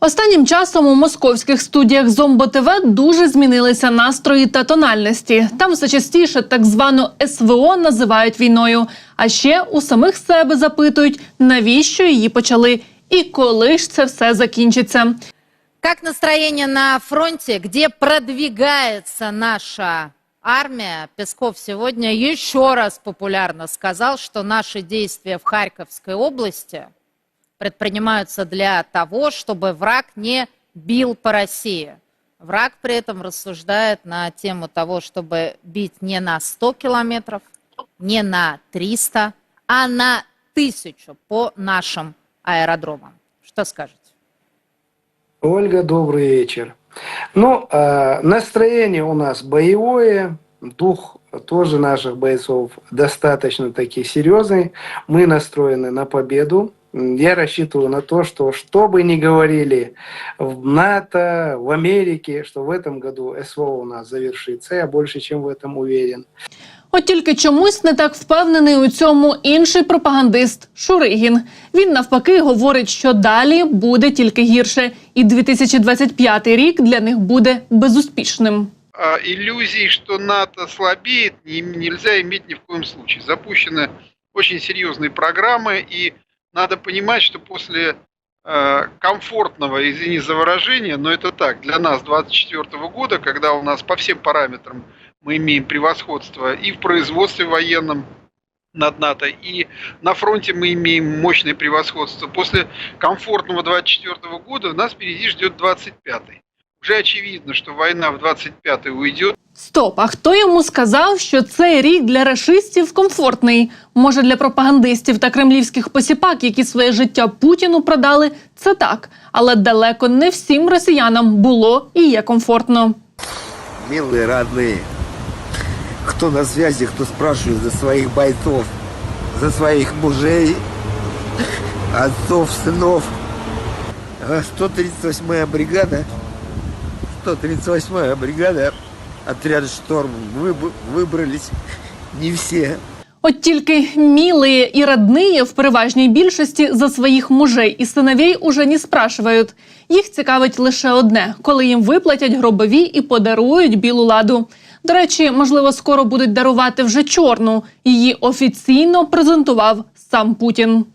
Останнім часом у московських студіях Зомбо ТВ дуже змінилися настрої та тональності. Там все частіше так звану СВО називають війною. А ще у самих себе запитують, навіщо її почали і коли ж це все закінчиться. Как настроение на фронте, где продвигается наша армия? Песков сегодня еще раз популярно сказал, что наши действия в Харьковской области предпринимаются для того, чтобы враг не бил по России. Враг при этом рассуждает на тему того, чтобы бить не на 100 километров, не на 300, а на 1000 по нашим аэродромам. Что скажете? Ольга, добрый вечер. Ну, э, настроение у нас боевое, дух тоже наших бойцов достаточно таки серьезный. Мы настроены на победу. М, Я рассчитываю на то, что что бы ни говорили в НАТО, в Америке, что в этом году СВО у нас завершится. Я больше чем в этом уверен. От тільки чомусь не так впевнений у цьому інший пропагандист Шуригін. Він навпаки говорить, що далі буде тільки гірше, і 2025 рік для них буде безуспішним. а, иллюзий, что НАТО слабеет, не- нельзя иметь ни в коем случае. Запущены очень серьезные программы, и Надо понимать, что после э, комфортного, извини за выражение, но это так, для нас 24 года, когда у нас по всем параметрам мы имеем превосходство и в производстве военном над НАТО, и на фронте мы имеем мощное превосходство. После комфортного 24 года нас впереди ждет 25-й. Уже очевидно, что война в 25-й уйдет. Стоп, а хто йому сказав, що цей рік для рашистів комфортний? Може, для пропагандистів та кремлівських посіпак, які своє життя Путіну продали, це так. Але далеко не всім росіянам було і є комфортно. Милые родные, кто на связи, кто спрашивает за своих бойцов, за своих мужей, отцов, сынов. А 138-я бригада, 138-я бригада, отряд «Шторм» выб- выбрались не все. От тільки мілые і родные в переважній більшості за своїх мужей і синовей уже не спрашивають. Їх цікавить лише одне, коли їм виплатять гробові і подарують білу ладу. До речі, можливо, скоро будуть дарувати вже чорну. Її офіційно презентував сам Путін.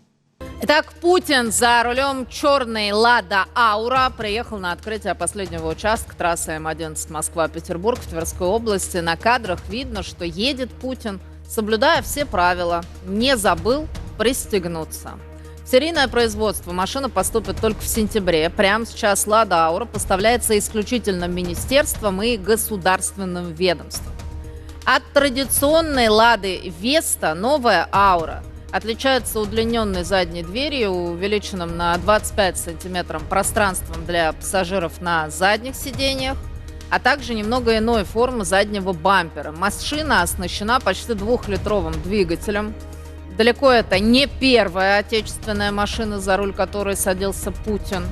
Итак, Путин за рулем черной «Лада Аура» приехал на открытие последнего участка трассы М11 Москва-Петербург в Тверской области. На кадрах видно, что едет Путин, соблюдая все правила, не забыл пристегнуться. Серийное производство машина поступит только в сентябре. Прямо сейчас «Лада Аура» поставляется исключительно министерством и государственным ведомством. От традиционной «Лады Веста» новая «Аура» отличается удлиненной задней дверью, увеличенным на 25 сантиметров пространством для пассажиров на задних сиденьях, а также немного иной формы заднего бампера. Машина оснащена почти двухлитровым двигателем. Далеко это не первая отечественная машина, за руль которой садился Путин.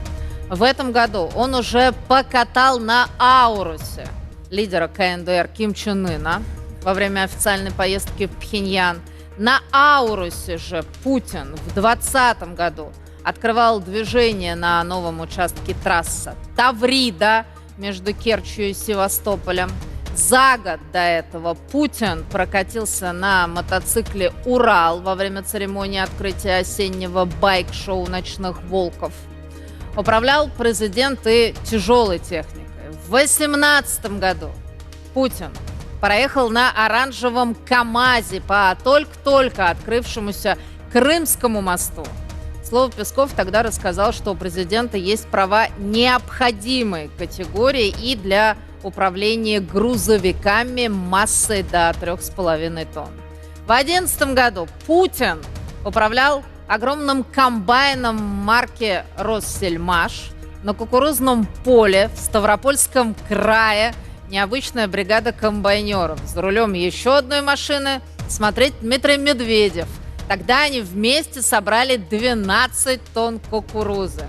В этом году он уже покатал на Аурусе лидера КНДР Ким Чен Ына во время официальной поездки в Пхеньян. На Аурусе же Путин в 2020 году открывал движение на новом участке трассы Таврида между Керчью и Севастополем. За год до этого Путин прокатился на мотоцикле «Урал» во время церемонии открытия осеннего байк-шоу «Ночных волков». Управлял президент и тяжелой техникой. В 2018 году Путин проехал на оранжевом КАМАЗе по только-только открывшемуся Крымскому мосту. Слово Песков тогда рассказал, что у президента есть права необходимой категории и для управления грузовиками массой до 3,5 тонн. В 2011 году Путин управлял огромным комбайном марки «Россельмаш» на кукурузном поле в Ставропольском крае необычная бригада комбайнеров. За рулем еще одной машины смотреть Дмитрий Медведев. Тогда они вместе собрали 12 тонн кукурузы.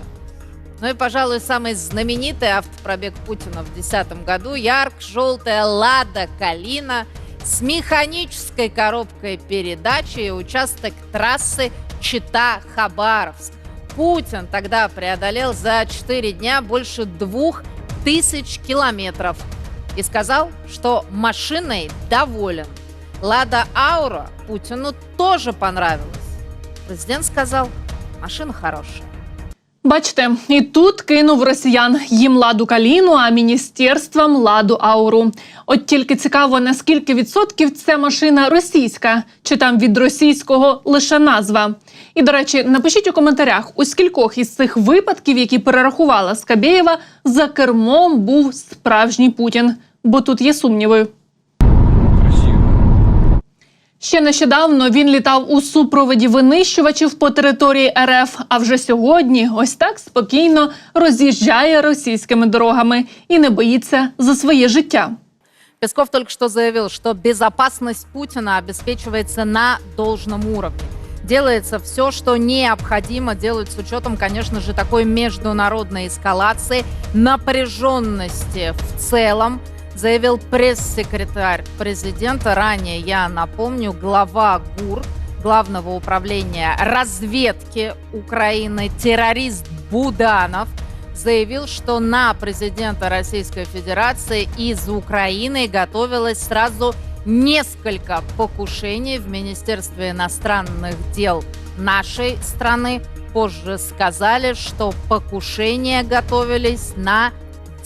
Ну и, пожалуй, самый знаменитый автопробег Путина в 2010 году – ярко-желтая «Лада Калина» с механической коробкой передачи и участок трассы Чита-Хабаровск. Путин тогда преодолел за 4 дня больше двух тысяч километров и сказал, что машиной доволен. Лада Аура Путину тоже понравилась. Президент сказал, машина хорошая. Бачите, і тут кинув росіян їм ладу каліну, а міністерствам ладу ауру. От тільки цікаво, наскільки відсотків ця машина російська, чи там від російського лише назва. І до речі, напишіть у коментарях, у скількох із цих випадків, які перерахувала Скабєєва, за кермом був справжній Путін. Бо тут є сумніви. Ще нещодавно він літав у супроводі винищувачів по території РФ. А вже сьогодні ось так спокійно роз'їжджає російськими дорогами і не боїться за своє життя. Песков только что заявил, что безопасность Путина обеспечивается на должном уровне. Делается все, что необходимо делать с учетом, конечно же, такой международной эскалации, напряженности в целом, заявил пресс-секретарь президента. Ранее, я напомню, глава ГУР, Главного управления разведки Украины, террорист Буданов, заявил, что на президента Российской Федерации из Украины готовилось сразу несколько покушений в Министерстве иностранных дел нашей страны. Позже сказали, что покушения готовились на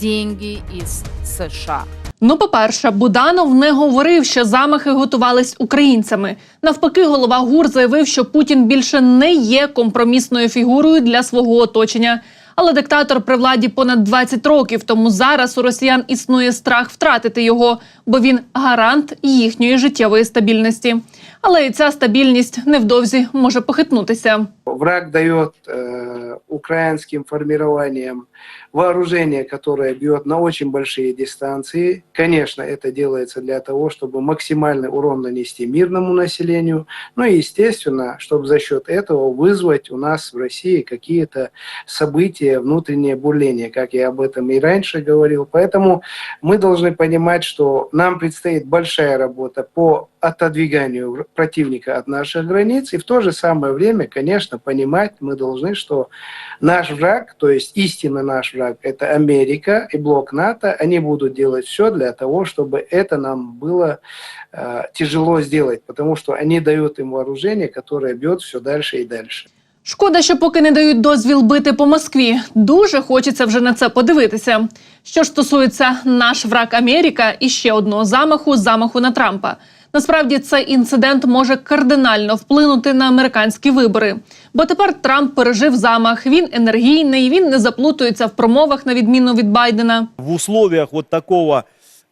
деньги из США. Ну, по-перше, Буданов не говорив, що замахи готувались українцями. Навпаки, голова ГУР заявив, що Путін більше не є компромісною фігурою для свого оточення. Але диктатор при владі понад 20 років, тому зараз у росіян існує страх втратити його, бо він гарант їхньої життєвої стабільності. Але і ця стабільність невдовзі може похитнутися. Враг дает э, украинским формированиям вооружение, которое бьет на очень большие дистанции. Конечно, это делается для того, чтобы максимальный урон нанести мирному населению. Ну и, естественно, чтобы за счет этого вызвать у нас в России какие-то события, внутреннее бурление, как я об этом и раньше говорил. Поэтому мы должны понимать, что нам предстоит большая работа по отодвиганию противника от наших границ. И в то же самое время, конечно, понимать мы должны, что наш враг, то есть истинно наш враг, это Америка и блок НАТО, они будут делать все для того, чтобы это нам было э, тяжело сделать, потому что они дают им вооружение, которое бьет все дальше и дальше. Шкода, що поки не дають дозвіл бити по Москві. Дуже хочеться вже на це подивитися. Що ж стосується наш враг Америка і ще одного замаху замаху на Трампа. Насправді цей інцидент може кардинально вплинути на американські вибори. Бо тепер Трамп пережив замах. Він енергійний, він не заплутується в промовах на відміну від Байдена. в условиях вот такого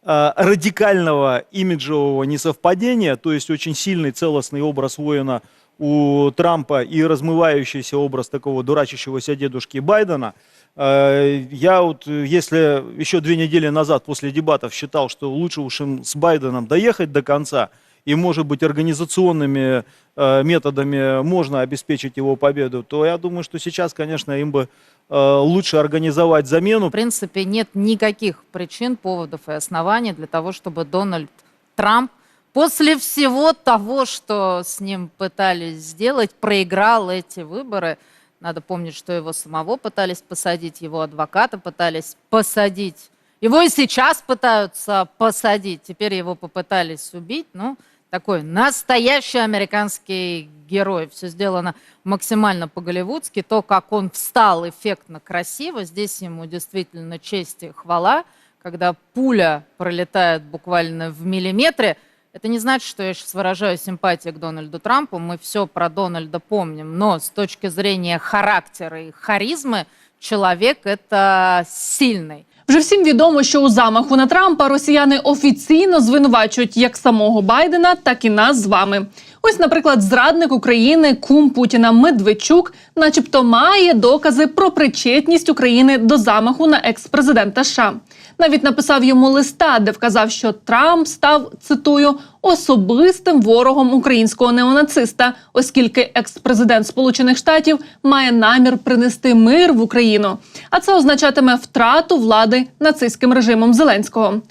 э, радикального имиджевого несовпадения, то есть очень сильный целостный образ воина у Трампа и размывающийся образ такого дурачащегося дедушки Байдена, э, я вот, э, если еще две недели назад после дебатов считал, что лучше уж им с Байденом доехать до конца, и, может быть, организационными э, методами можно обеспечить его победу, то я думаю, что сейчас, конечно, им бы э, лучше организовать замену, В принципе, нет никаких причин, поводов и оснований для того, чтобы Дональд Трамп после всего того, что с ним пытались сделать, проиграл эти выборы. Надо помнить, что его самого пытались посадить, его адвоката пытались посадить. Его и сейчас пытаются посадить. Теперь его попытались убить. Ну, такой настоящий американский герой. Все сделано максимально по-голливудски. То, как он встал эффектно, красиво. Здесь ему действительно честь и хвала. Когда пуля пролетает буквально в миллиметре, это не значит, что я сейчас выражаю симпатии к Дональду Трампу. Мы все про Дональда помним. Но с точки зрения характера и харизмы, человек это сильный. Вже всім відомо, що у замаху на Трампа росіяни офіційно звинувачують як самого Байдена, так і нас з вами. Ось, наприклад, зрадник України, кум Путіна Медведчук, начебто, має докази про причетність України до замаху на екс-президента США. Навіть написав йому листа, де вказав, що Трамп став цитую особистим ворогом українського неонациста, оскільки екс-президент Сполучених Штатів має намір принести мир в Україну. А це означатиме втрату влади нацистським режимом Зеленського.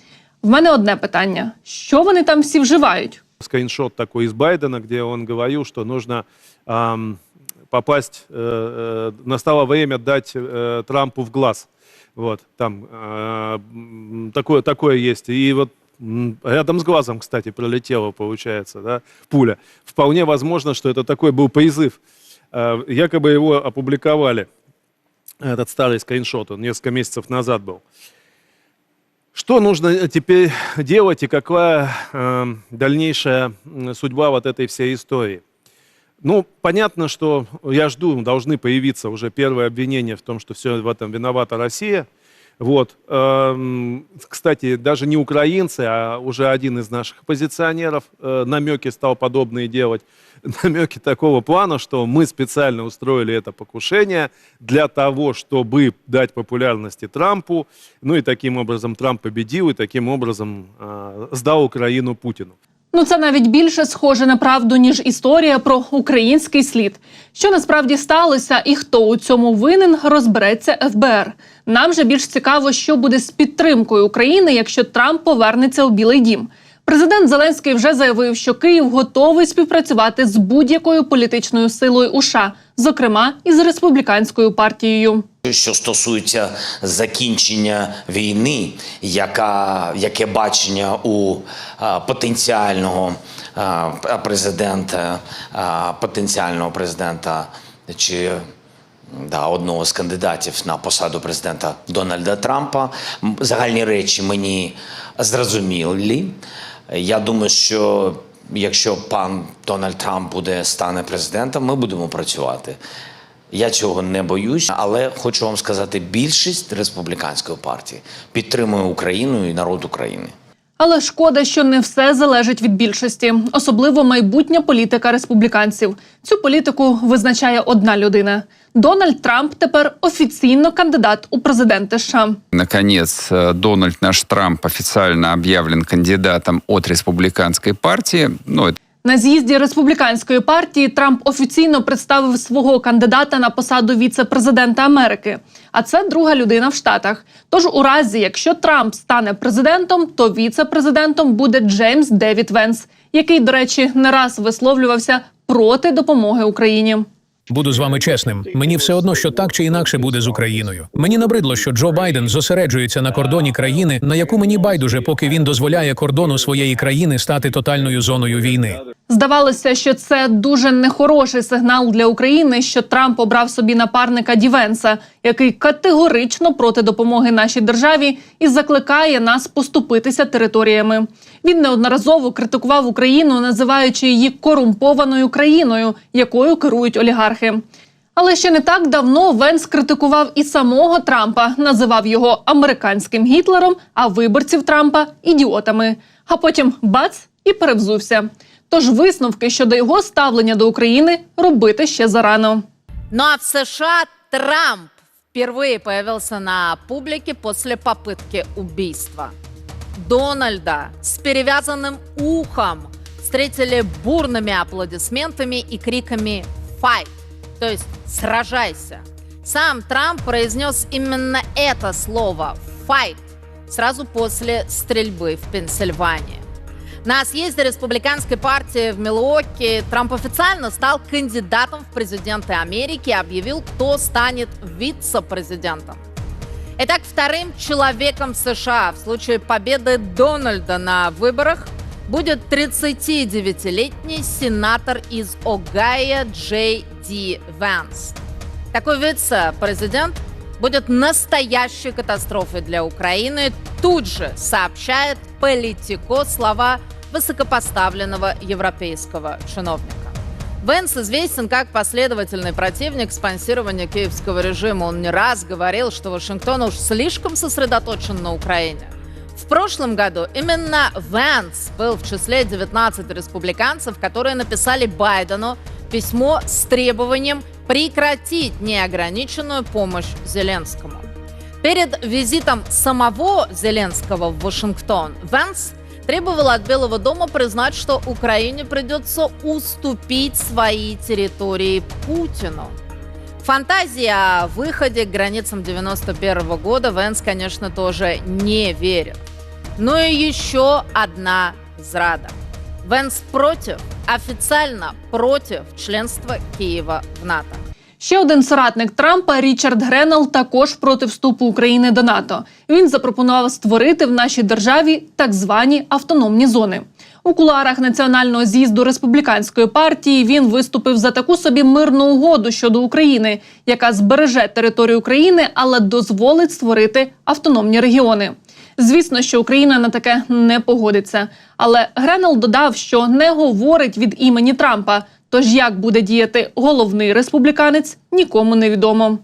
В мене одне питання: що вони там всі вживають? скриншот такой из Байдена, где он говорил, что нужно ам, попасть, э, э, настало время дать э, Трампу в глаз. Вот, там э, такое, такое есть. И вот рядом с глазом, кстати, пролетела, получается, да, пуля. Вполне возможно, что это такой был призыв. Э, якобы его опубликовали, этот старый скриншот, он несколько месяцев назад был. Что нужно теперь делать и какая э, дальнейшая судьба вот этой всей истории? Ну, понятно, что я жду, должны появиться уже первые обвинения в том, что все в этом виновата Россия. Вот. Эм, Кстати, даже не украинцы, а уже один из наших оппозиционеров э, намеки стал подобные делать. Намеки такого плана, что мы специально устроили это покушение для того, чтобы дать популярности Трампу. Ну и таким образом Трамп победил, и таким образом э, сдал Украину Путину. Ну, це навіть більше схоже на правду, ніж історія про український слід. Що насправді сталося і хто у цьому винен, розбереться ФБР. Нам же більш цікаво, що буде з підтримкою України, якщо Трамп повернеться у Білий Дім. Президент Зеленський вже заявив, що Київ готовий співпрацювати з будь-якою політичною силою США, зокрема із республіканською партією. Що стосується закінчення війни, яка, яке бачення у а, потенціального а, президента, а, потенціального президента чи да, одного з кандидатів на посаду президента Дональда Трампа, загальні речі мені зрозумілі. Я думаю, що якщо пан Дональд Трамп буде стане президентом, ми будемо працювати. Я цього не боюсь, але хочу вам сказати, більшість республіканської партії підтримує Україну і народ України. Але шкода, що не все залежить від більшості, особливо майбутня політика республіканців. Цю політику визначає одна людина. Дональд Трамп тепер офіційно кандидат у президенти США. Наконец, э, Дональд наш Трамп официально объявлен кандидатом от республиканской партии. Ну, это На з'їзді республіканської партії Трамп офіційно представив свого кандидата на посаду віце-президента Америки. А це друга людина в Штатах. Тож, у разі, якщо Трамп стане президентом, то віце-президентом буде Джеймс Девід Венс, який, до речі, не раз висловлювався проти допомоги Україні. Буду з вами чесним. Мені все одно, що так чи інакше буде з Україною. Мені набридло, що Джо Байден зосереджується на кордоні країни, на яку мені байдуже, поки він дозволяє кордону своєї країни стати тотальною зоною війни. Здавалося, що це дуже нехороший сигнал для України, що Трамп обрав собі напарника Дівенса, який категорично проти допомоги нашій державі і закликає нас поступитися територіями. Він неодноразово критикував Україну, називаючи її корумпованою країною, якою керують олігархи Але ще не так давно Венс критикував і самого Трампа, називав його американським Гітлером, а виборців Трампа ідіотами. А потім бац і перевзувся. Тож висновки щодо його ставлення до України робити ще зарано. Ну а в США Трамп впервые появился на публике после попытки убийства. Дональда с перевязанным ухом встретили бурными аплодисментами и криками «Fight!», То есть «Сражайся!». Сам Трамп произнес именно это слово «Fight» сразу после стрельбы в Пенсильвании. На съезде республиканской партии в Милуоке Трамп официально стал кандидатом в президенты Америки и объявил, кто станет вице-президентом. Итак, вторым человеком США в случае победы Дональда на выборах будет 39-летний сенатор из Огайо Джей Ди Ванс. Такой вице-президент будет настоящей катастрофой для Украины, тут же сообщает Политико слова высокопоставленного европейского чиновника. Венс известен как последовательный противник спонсирования киевского режима. Он не раз говорил, что Вашингтон уж слишком сосредоточен на Украине. В прошлом году именно Венс был в числе 19 республиканцев, которые написали Байдену письмо с требованием прекратить неограниченную помощь Зеленскому. Перед визитом самого Зеленского в Вашингтон Венс требовал от Белого дома признать, что Украине придется уступить свои территории Путину. Фантазии о выходе к границам 91 года Венс, конечно, тоже не верит. Ну и еще одна зрада. Венс против, официально против членства Киева в НАТО. Ще один соратник Трампа Річард Гренел також проти вступу України до НАТО. Він запропонував створити в нашій державі так звані автономні зони. У кулуарах національного з'їзду республіканської партії він виступив за таку собі мирну угоду щодо України, яка збереже територію України, але дозволить створити автономні регіони. Звісно, що Україна на таке не погодиться. Але Гренел додав, що не говорить від імені Трампа. Тож як буде діяти головний республіканець, нікому не відомо.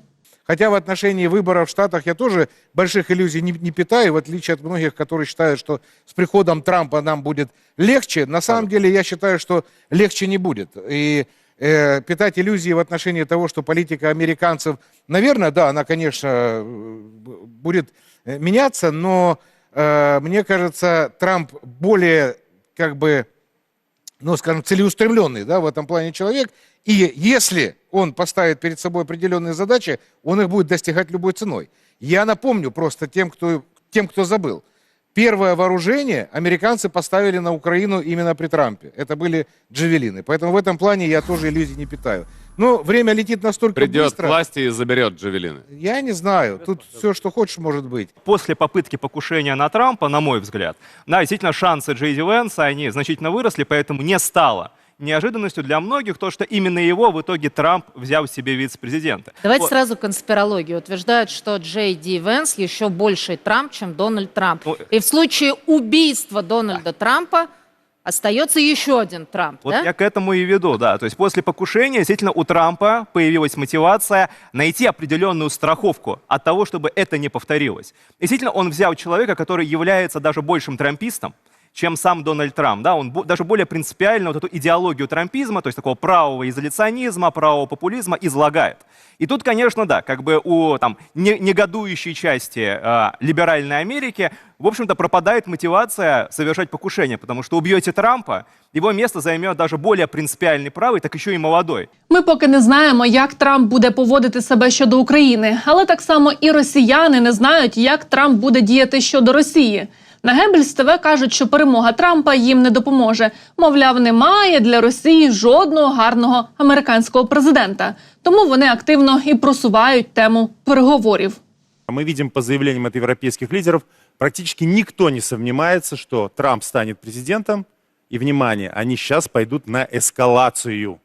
Хотя в отношении выборов в Штатах я тоже больших иллюзий не, не питаю, в отличие от многих, которые считают, что с приходом Трампа нам будет легче. На самом деле я считаю, что легче не будет. И э, питать иллюзии в отношении того, что политика американцев, наверное, да, она, конечно, э, б- будет э, меняться, но э, мне кажется, Трамп более, как бы, ну, скажем, целеустремленный, да, в этом плане человек. И если он поставит перед собой определенные задачи, он их будет достигать любой ценой. Я напомню просто тем, кто, тем, кто забыл. Первое вооружение американцы поставили на Украину именно при Трампе. Это были джавелины. Поэтому в этом плане я тоже иллюзий не питаю. Но время летит настолько Придет быстро. к власти и заберет джавелины. Я не знаю. Тут все, что хочешь, может быть. после попытки покушения на Трампа, на мой взгляд, да, действительно шансы Джей Ди Венса, они значительно выросли, поэтому не стало неожиданностью для многих то, что именно его в итоге Трамп взял себе вице-президента. Давайте Вот. сразу конспирологию. Утверждают, что Джей Ди Венс еще больший Трамп, чем Дональд Трамп. Ну, И в случае убийства Дональда Трампа остается еще один Трамп, Вот да? я к этому и веду, да. То есть после покушения действительно у Трампа появилась мотивация найти определенную страховку от того, чтобы это не повторилось. Действительно, он взял человека, который является даже большим трампистом, чем сам Дональд Трамп. Да? Он бо- даже более принципиально вот эту идеологию трампизма, то есть такого правого изоляционизма, правого популизма излагает. И тут, конечно, да, как бы у там, не- негодующей части э, либеральной Америки, в общем-то, пропадает мотивация совершать покушение, потому что убьете Трампа, его место займет даже более принципиальный правый, так еще и молодой. Ми поки не знаємо, як Трамп буде поводити себе щодо України, але так само і росіяни не знають, як Трамп буде діяти щодо Росії. На Геббельс ТВ кажуть, що перемога Трампа їм не допоможе. Мовляв, немає для Росії жодного гарного американського президента. Тому вони активно і просувають тему переговорів. Мы видим по заявлениям от европейских лидеров, практически никто не сомневается, что Трамп станет президентом. И, внимание, они сейчас пойдут на эскалацию.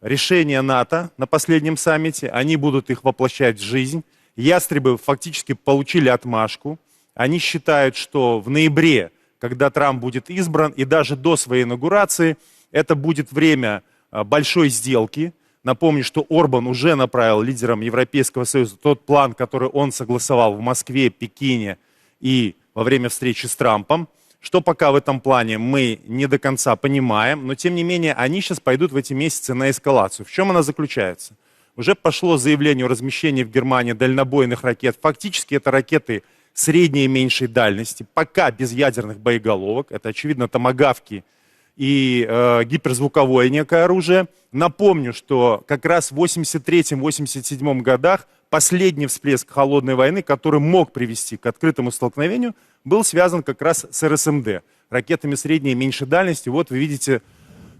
Решения НАТО на последнем саммите, они будут их воплощать в жизнь. Ястребы фактически получили отмашку. Они считают, что в ноябре, когда Трамп будет избран, и даже до своей инаугурации, это будет время а, большой сделки. Напомню, что Орбан уже направил лидерам Европейского Союза тот план, который он согласовал в Москве, Пекине и во время встречи с Трампом. Что пока в этом плане мы не до конца понимаем, но тем не менее они сейчас пойдут в эти месяцы на эскалацию. В чем она заключается? Уже пошло заявление о размещении в Германии дальнобойных ракет. Фактически это ракеты средней и меньшей дальности, пока без ядерных боеголовок. Это, очевидно, томагавки и э, гиперзвуковое некое оружие. Напомню, что как раз в 83-87 годах последний всплеск холодной войны, который мог привести к открытому столкновению, был связан как раз с РСМД, ракетами средней и меньшей дальности. Вот вы видите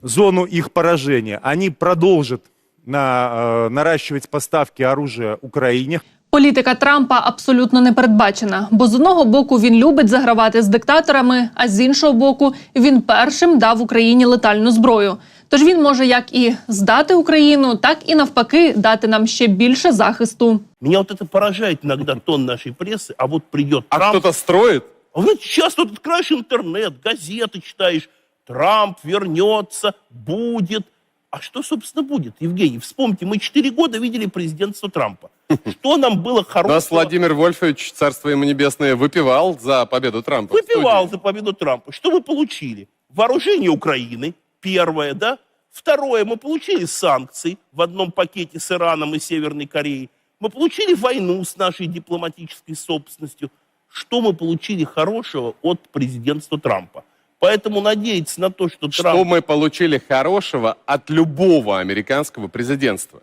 зону их поражения. Они продолжат на, э, наращивать поставки оружия Украине. Політика Трампа абсолютно не передбачена, бо з одного боку він любить загравати з диктаторами, а з іншого боку він першим дав Україні летальну зброю. Тож він може як і здати Україну, так і навпаки дати нам ще більше захисту. Меня вот это поражает иногда тон нашей прессы, а вот придет А Трамп. кто-то строит? А вот сейчас тут откроешь интернет, газеты читаешь, Трамп вернется, будет. А что, собственно, будет, Евгений? Вспомните, мы четыре года видели президентство Трампа. Что нам было хорошего? Нас Владимир Вольфович, царство ему небесное, выпивал за победу Трампа. Выпивал за победу Трампа. Что мы получили? Вооружение Украины, первое, да? Второе, мы получили санкции в одном пакете с Ираном и Северной Кореей. Мы получили войну с нашей дипломатической собственностью. Что мы получили хорошего от президентства Трампа? Поэтому надеяться на то, что Что Трамп... мы получили хорошего от любого американского президентства?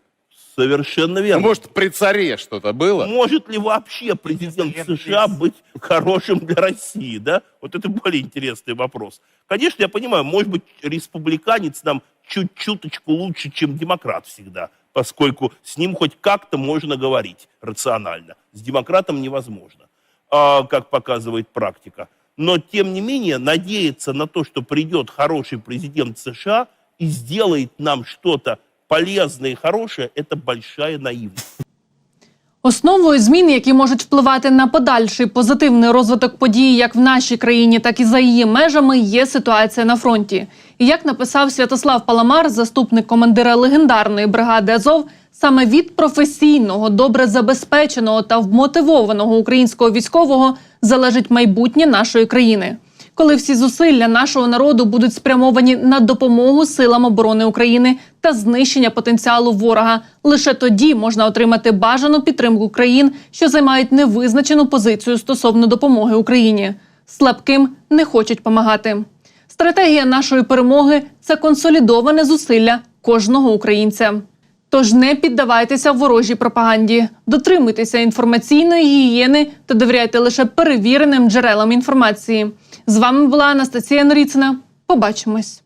Совершенно верно. может, при царе что-то было? Может ли вообще президент США быть хорошим для России, да? Вот это более интересный вопрос. Конечно, я понимаю, может быть, республиканец нам чуть-чуточку лучше, чем демократ всегда. поскольку с ним хоть как-то можно говорить рационально. С демократом невозможно, а, как показывает практика. Но, тем не менее, надеяться на то, что придет хороший президент США и сделает нам что-то полезное и хорошее, это большая наивность. Основою змін, які можуть впливати на подальший позитивний розвиток подій як в нашій країні, так і за її межами, є ситуація на фронті. І як написав Святослав Паламар, заступник командира легендарної бригади Азов, саме від професійного, добре забезпеченого та вмотивованого українського військового залежить майбутнє нашої країни. Коли всі зусилля нашого народу будуть спрямовані на допомогу силам оборони України та знищення потенціалу ворога, лише тоді можна отримати бажану підтримку країн, що займають невизначену позицію стосовно допомоги Україні. Слабким не хочуть помагати. Стратегія нашої перемоги це консолідоване зусилля кожного українця. Тож не піддавайтеся ворожій пропаганді, дотримуйтеся інформаційної гігієни та довіряйте лише перевіреним джерелам інформації. З вами була Анастасія Норіцина. Побачимось.